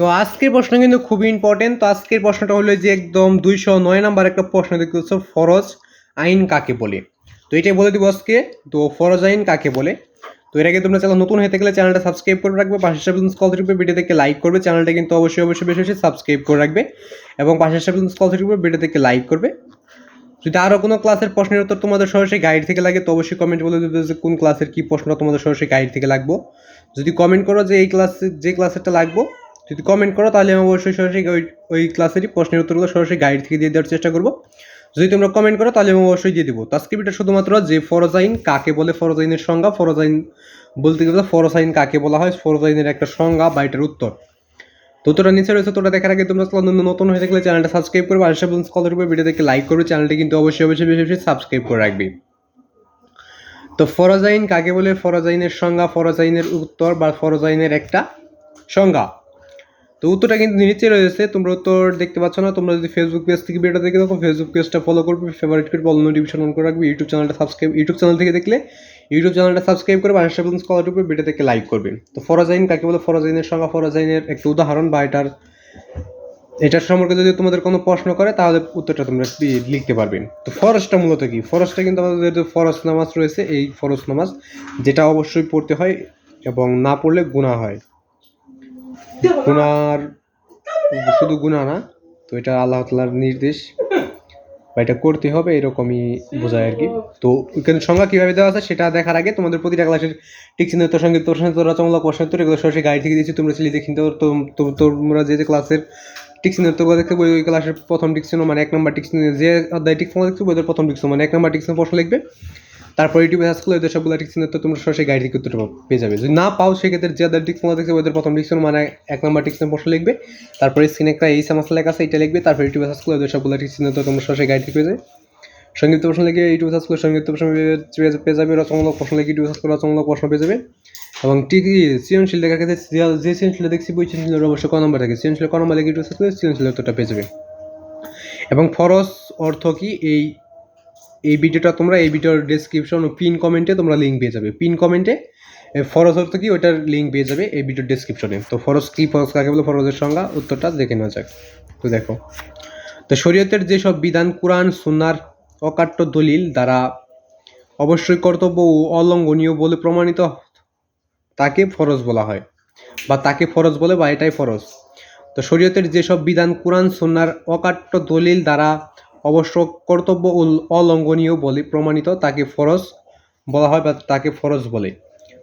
তো আজকের প্রশ্ন কিন্তু খুবই ইম্পর্টেন্ট তো আজকের প্রশ্নটা হলো যে একদম দুইশো নয় নাম্বার একটা প্রশ্ন দেখতে পাচ্ছ, ফরজ আইন কাকে বলে? তো এটাই বলে দিব আজকে। তো ফরজ আইন কাকে বলে? তো এর আগে তোমরা চ্যানেল নতুন হয়ে থাকলে চ্যানেলটা সাবস্ক্রাইব করে রাখবে, পাশের সাথে স্কল থাকবে ভিডিও থেকে লাইক করবে, চ্যানেলটা কিন্তু অবশ্যই অবশ্যই বেশি বেশি সাবস্ক্রাইব করে রাখবে এবং পাশের সাথে স্কল থাকবে ভিডিও থেকে লাইক করবে। যদি আরও কোনো ক্লাসের প্রশ্নের উত্তর তোমাদের সরাসরি গাইড থেকে লাগে, তো অবশ্যই কমেন্ট বলে দেবে যে কোন ক্লাসের কী প্রশ্ন তোমাদের সরাসরি গাইড থেকে লাগবো। যদি কমেন্ট করো যে এই ক্লাসে যে ক্লাসেরটা লাগবো যদি কমেন্ট করো, তাহলে আমি অবশ্যই সরাসরি ওই ওই ক্লাসেরই প্রশ্নের উত্তরগুলো সরাসরি গাইড থেকে দিয়ে দেওয়ার চেষ্টা করব। যদি তোমরা কমেন্ট করো, তাহলে আমি অবশ্যই দিয়ে দেবো। তো শুধুমাত্র যে ফরজ আইন কাকে বলে ফরজ আইনের সংজ্ঞা? ফরজ আইন বলতে গেলে ফরজ আইন কাকে বলা হয়? ফরজ আইনের একটা সংজ্ঞা বা এটার উত্তর। তো তোরা নিচে রয়েছে তোরা দেখার আগে তোমরা নতুন হয়ে থাকলে চ্যানেলটা সাবস্ক্রাইব করবে। আর সেভেন স্কলার উপরে ভিডিও দেখে লাইক করবে। চ্যানেলটি কিন্তু অবশ্যই অবশ্যই, বেশি বেশি সাবস্ক্রাইব করে রাখবি। তো ফরজ আইন কাকে বলে? ফরজ আইনের সংজ্ঞা ফরজ আইনের উত্তর বা ফরজ আইনের একটা সংজ্ঞা। তো উত্তরটা কিন্তু নিচে রয়েছে। তোমরা উত্তর দেখতে পাচ্ছ না। তোমরা যদি ফেসবুক পেজ থেকে ভিডিওটা দেখে দেখো ফেসবুক পেজটা ফলো করবে। ফেভারিট করবে বল নোটিফিকেশন অন করে রাখবে। ইউটিউব চ্যানেলটা সাবস্ক্রাইব ইউটিউব চ্যানেল থেকে দেখলে ইউটিউব চ্যানেলটা সাবস্ক্রাইব করবে আর সেভেন স্কলার উপরে ভিডিও থেকে লাইক করবে। তো ফরাজাইন, কাকে বলে ফরাজাইনের ফরজ আইনের একটা উদাহরণ বা এটার এটার সম্পর্কে যদি তোমাদের কোনো প্রশ্ন করে, তাহলে উত্তরটা তোমরা লিখতে পারবে। তো ফরজটা মূলত কি? ফরজটা কিন্তু আমাদের ফরজ নামাজ রয়েছে, এই ফরজ নামাজ যেটা অবশ্যই পড়তে হয় এবং না পড়লে গুণা হয়। গুনার, শুধু গুণা না, তো এটা আল্লাহ তালার নির্দেশ। বা এটা করতে হবে এরকমই বোঝায় আর কি। তো এখানে সংজ্ঞা কীভাবে দেওয়া আছে সেটা দেখার আগে তোমাদের প্রতিটা ক্লাসের টিকচিহ্ন তো সঙ্গে তোর সঙ্গে তোরা চমলা প্রশ্ন উত্তর এগুলো সরাসরি গাড়ি থেকে দিয়েছি, তোমরা ছেলে দেখি তো তোমরা যে যে ক্লাসের টিকচিহ্ন উত্তরগুলো দেখতে বই ওই ক্লাসের প্রথম টিকচিহ্ন মানে এক নম্বর টিকচিহ্ন যে অধ্যায় টিকচিহ্ন দেখতে ওদের প্রথম টিকচিহ্ন মানে এক নম্বর টিকচিহ্ন প্রশ্ন লিখবে। তারপর ইউটিউবে সার্চ করলে ওদের সবগুলো টিকচিহ্ন তো তোমরা সরাসরি গাড়ি থেকে উত্তর পেয়ে যাবে। যদি না পাও, সেক্ষেত্রে যে অধ্যায় টিকচিহ্ন দেখতে ওদের প্রথম টিকচিহ্ন মানে এক নম্বর টিকচিহ্ন প্রশ্ন লিখবে। তারপরে স্ক্রিনে একটা এই সমস্যা লেখা আছে এটা লিখবে। তারপর ইউটিউবে সার্চ করলে ওদের সবগুলো টিকচিহ্ন তো তোমরা সরাসরি গাড়ি থেকে পেয়ে যাবে। সংগীত প্রশ্ন লিখে ইউটিউব সার্চ করে সংগীত প্রশ্ন পেয়ে- যাবে রচনামূলক প্রশ্ন লিখে ইউটিউব সার্চ করে রচনামূলক প্রশ্ন পেয়ে যাবে। এবং ঠিক সৃজনশীল লেখার ক্ষেত্রে যে- সৃজনশীল দেখছি বই সৃজনশীলের অবশ্যই ক নম্বর থাকে। সৃজনশীল ক নম্বর লিখে ইউটিউব সার্চ করে সৃজনশীল উত্তরটা পেয়ে যাবে। এবং ফরস অর্থ কি? এই এই ভিডিওটা তোমরা, এই ভিডিওর ডেসক্রিপশন ও পিন কমেন্টে তোমরা লিঙ্ক পেয়ে যাবে। পিন কমেন্টে ফরজ অর্থ কি? ওইটার লিঙ্ক পেয়ে যাবে এই ভিডিওর ডেসক্রিপশনে তো ফরজ কি ফরজ, কাকে বলে ফরজের সংজ্ঞা? উত্তরটা দেখে নেওয়া যাক। তো দেখো, তো শরীয়তের যেসব বিধান, কোরআন, সুন্নার অকাট্য দলিল দ্বারা অবশ্যই কর্তব্য ও অলঙ্ঘনীয় বলে প্রমাণিত তাকে ফরজ বলা হয়। বা তাকে ফরজ বলে বা এটাই ফরজ। তো শরীয়তের যেসব বিধান, কোরআন, সুন্নার অকাট্য দলিল দ্বারা অবশ্য কর্তব্য অলঙ্ঘনীয় বলে প্রমাণিত, তাকে ফরজ বলা হয় বা তাকে ফরজ বলে।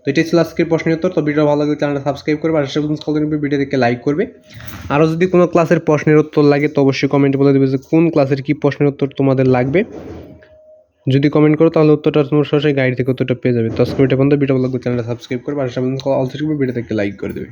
তো এটাই ছিল আজকের প্রশ্নের উত্তর। তো ভিডিও ভালো লাগলে চ্যানেলটা সাবস্ক্রাইব করবে, আর ভিডিও দেখে লাইক করবে। আরও যদি কোনো ক্লাসের প্রশ্নের উত্তর লাগে, তো অবশ্যই কমেন্ট বলে দেবে যে কোন ক্লাসের কী প্রশ্নের উত্তর তোমাদের লাগবে। যদি কমেন্ট করো, তাহলে উত্তরটা তোমার সরাসরি গাইড থেকে উত্তরটা পেয়ে যাবে। আজকে ভিডিও পর্যন্ত ভিডিও ভালো লাগলে চ্যানেলটা সাবস্ক্রাইব করবে, আর অলসো ভিডিও থেকে লাইক করে দেবে।